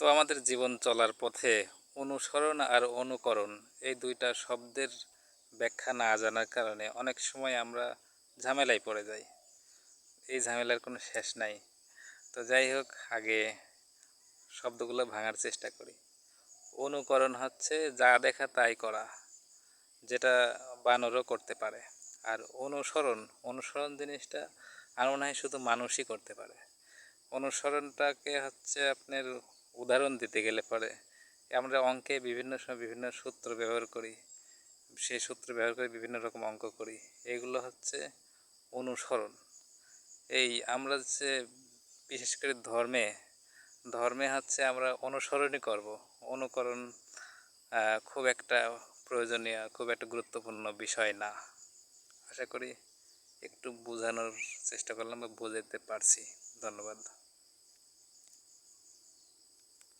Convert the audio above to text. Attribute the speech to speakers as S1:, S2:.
S1: তো আমাদের জীবন চলার পথে অনুসরণ আর অনুকরণ এই দুইটা শব্দের ব্যাখ্যা না জানার কারণে অনেক সময় আমরা ঝামেলায় পড়ে যাই। এই ঝামেলার কোনো শেষ নাই। তো যাই হোক, আগে শব্দগুলো ভাঙার চেষ্টা করি। অনুকরণ হচ্ছে যা দেখা তাই করা, যেটা বানরও করতে পারে। আর অনুসরণ অনুসরণ জিনিসটা আর মনে হয় শুধু মানুষই করতে পারে। অনুসরণটাকে হচ্ছে আপনার উদাহরণ দিতে গেলে পরে আমরা অঙ্কে বিভিন্ন সময় বিভিন্ন সূত্র ব্যবহার করি, সেই সূত্র ব্যবহার করে বিভিন্ন রকম অঙ্ক করি। এগুলো হচ্ছে অনুসরণ। এই আমরা যে বিশেষ করে ধর্মে ধর্মে হচ্ছে আমরা অনুসরণই করব। অনুকরণ খুব একটা প্রয়োজনীয়, খুব একটা গুরুত্বপূর্ণ বিষয় না। আশা করি একটু বোঝানোর চেষ্টা করলাম বা বোঝাতে পারছি। ধন্যবাদ।